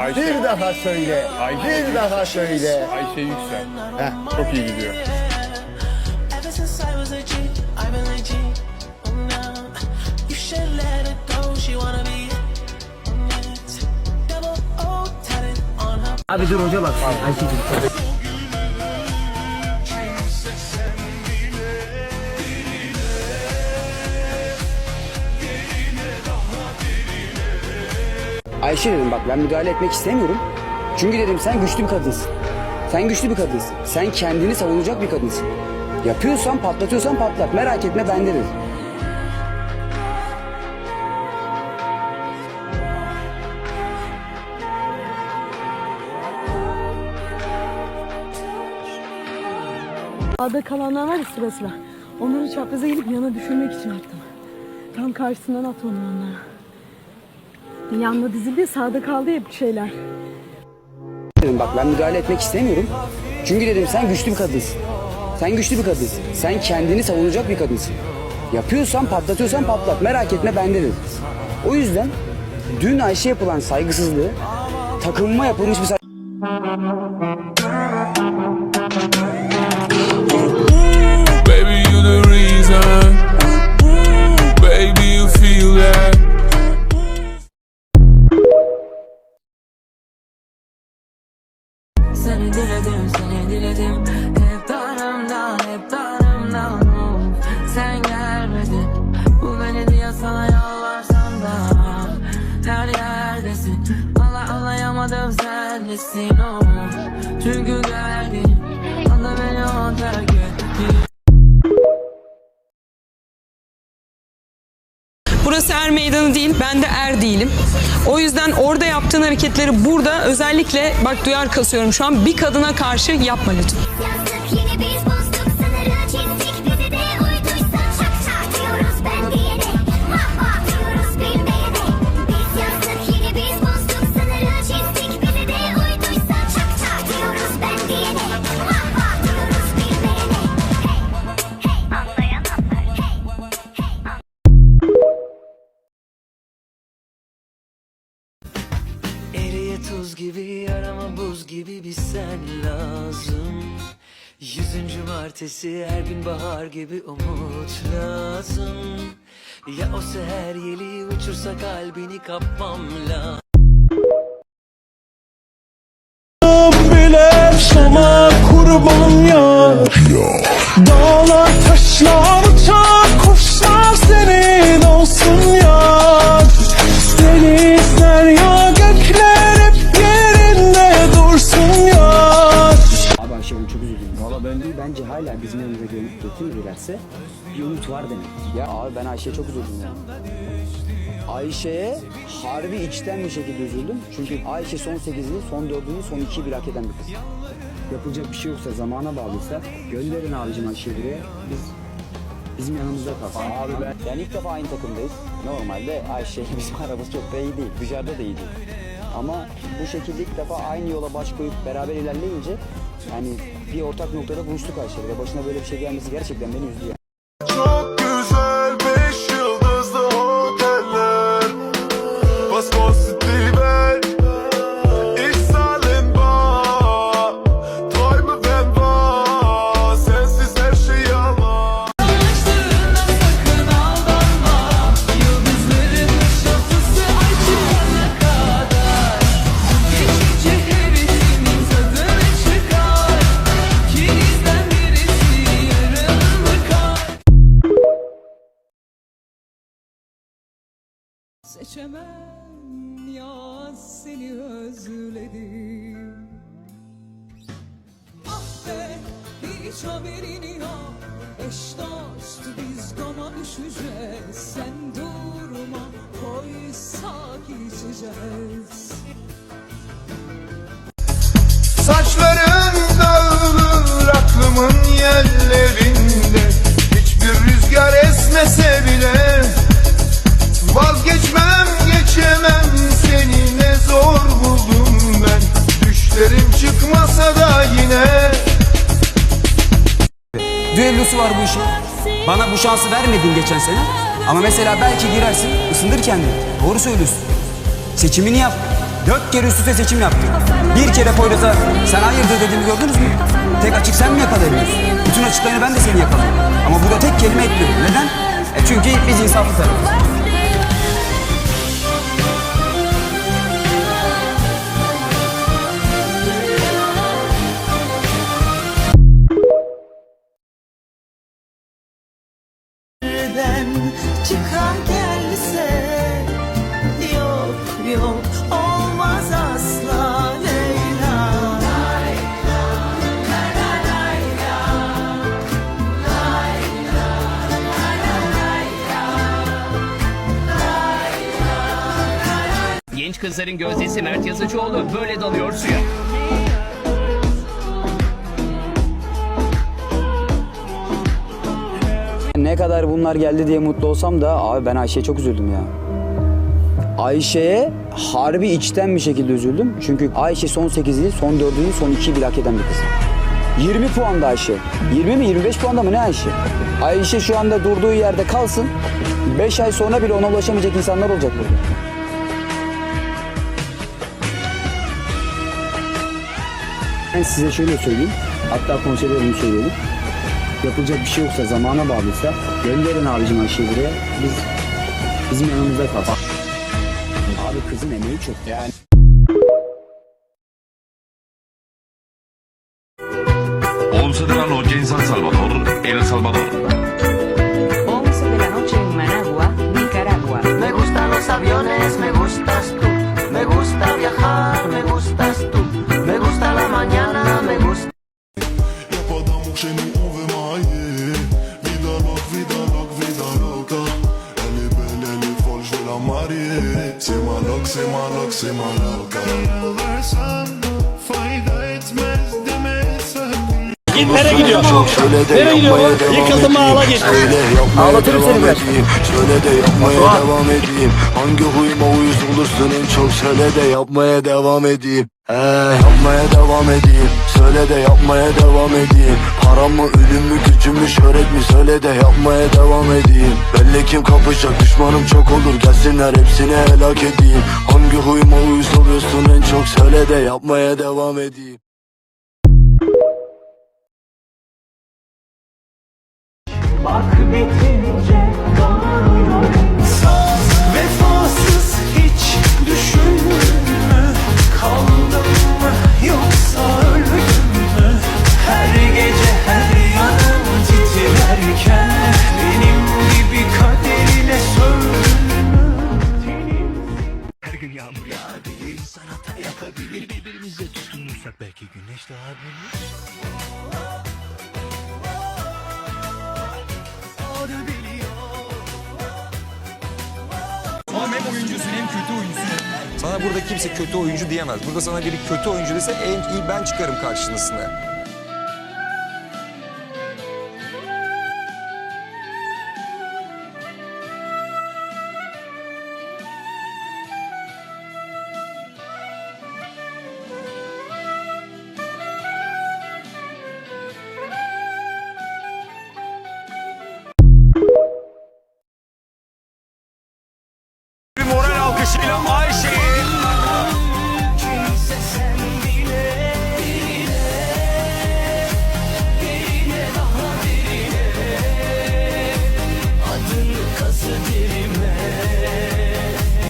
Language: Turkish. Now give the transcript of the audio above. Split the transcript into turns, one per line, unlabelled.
Ayşe.
Bir daha söyle.
Ayşe.
Bir daha söyle.
Ayşe Yüksel.
Heh.
Çok iyi gidiyor.
Ever since I was a
Ayşe dedim bak ben müdahale etmek istemiyorum. Çünkü dedim sen güçlü bir kadınsın. Sen güçlü bir kadınsın. Sen kendini savunacak bir kadınsın. Yapıyorsan patlatıyorsan patlat. Merak etme bende dedim.
Sağda kalanlar var ya sıra sıra. Onları çapraza gelip yana düşürmek için attım. Tam karşısından atmadım onlara. Yanına dizildi sağda kaldı hep şeyler.
Dedim bak ben müdahale etmek istemiyorum. Çünkü dedim sen güçlü bir kadınsın. Sen güçlü bir kadınsın. Sen kendini savunacak bir kadınsın. Yapıyorsan patlatıyorsan patlat. Merak etme bende dedim. O yüzden dün Ayşe yapılan saygısızlığı takımıma yapılmış bir say-
Baby, you the reason.
Sen nesin o Çünkü geldin Anda beni o terk ettin
Burası er meydanı değil, ben de er değilim. O yüzden orada yaptığın hareketleri burada özellikle bak duyar kasıyorum şu an bir kadına karşı yapma lütfen.
Yarama buz gibi bir sen lazım. Yüzüncü martesi her gün bahar gibi umut lazım. Ya o seher yeli uçursa kalbini kapmam lazım.
Bile sana kurban yar Dağlar taşlar uçar
değil. Bence hala bizim yanımıza gelip getirmedilerse bir umut var demek. Ya abi ben Ayşe'ye çok üzüldüm ya. Ayşe'ye harbi içten bir şekilde üzüldüm. Çünkü Ayşe son 8'i, son 4'ünü, son 2'yi bir hak eden bir kız. Yapılacak bir şey yoksa, zamana bağlıysa gönderin abicim Ayşe'yi buraya. Biz bizim yanımızda kalsın. Abi ben... Yani ilk defa aynı takımdayız. Normalde Ayşe bizim aramız çok da iyi değil. Dışarıda da iyi değil. Ama bu şekilde ilk defa aynı yola baş koyup beraber ilerleyince yani bir ortak noktada buluştuk ve başına böyle bir şey gelmesi gerçekten beni üzdü.
Seçemem ya seni özledim. Ah be hiç haberin yok. Eş dost biz gama düşeceğiz. Sen durma koysak içeceğiz.
Düellosu var bu işin. Bana bu şansı vermedin geçen sene. Ama mesela belki girersin, ısındır kendini. Doğru söylüyorsun. Seçimini yap. Dört kere üst üste seçim yaptı. Bir kere Poyraz'a sen hayırdır dediğimi gördünüz mü? Tek açık sen mi yakalayabiliyorsun? Bütün açıklarını ben de seni yakalıyorum. Ama burada tek kelime etmiyorum. Neden? E çünkü biz insaflı tarafız.
Kızların gözdesi Mert Yazıcıoğlu böyle dalıyor suya.
Ne kadar bunlar geldi diye mutlu olsam da abi ben Ayşe'ye çok üzüldüm ya. Ayşe'ye harbi içten bir şekilde üzüldüm. Çünkü Ayşe son 8'i, son 4'ünü, son 2'yi bir hak eden bir kız. 20 puanda Ayşe. 20 mi 25 puanda mı ne Ayşe? Ayşe şu anda durduğu yerde kalsın. 5 ay sonra bile ona ulaşamayacak insanlar olacak burada. Ben size şöyle söyleyeyim. Hatta konserde bunu söyleyelim. Yapılacak bir şey yoksa, zamana bağlıysa gönderin abicim Ayşe'yi buraya. Biz bizim yanımızda kalsın. Abi kızın emeği çok. Yani
11 de la noche en San Salvador, El Salvador.
Loca fayda etmez
Nereye gidiyor? Nereye gidiyor?
yapmaya devam
Yıkıldım
edeyim.
ağla git. Ağlatırım seni
edeyim. Şöyle de yapmaya devam edeyim. Hangi huyuma uyuz olursun en çok Söyle de yapmaya devam edeyim. He, yapmaya devam edeyim. Söyle de yapmaya devam edeyim. Param mı ölüm mü gücüm mü şöhret mi? Söyle de yapmaya devam edeyim. Belli kim kapışacak düşmanım çok olur. Gelsinler hepsini helak edeyim. Hangi huyuma uyuz oluyorsun en çok? Söyle de yapmaya devam edeyim
Bak bitince donuyor
Oğlum hem oyuncusun hem kötü oyuncusun. Sana burada kimse kötü oyuncu diyemez. Burada sana biri kötü oyuncu dese en iyi ben çıkarım karşısına. Shilomo.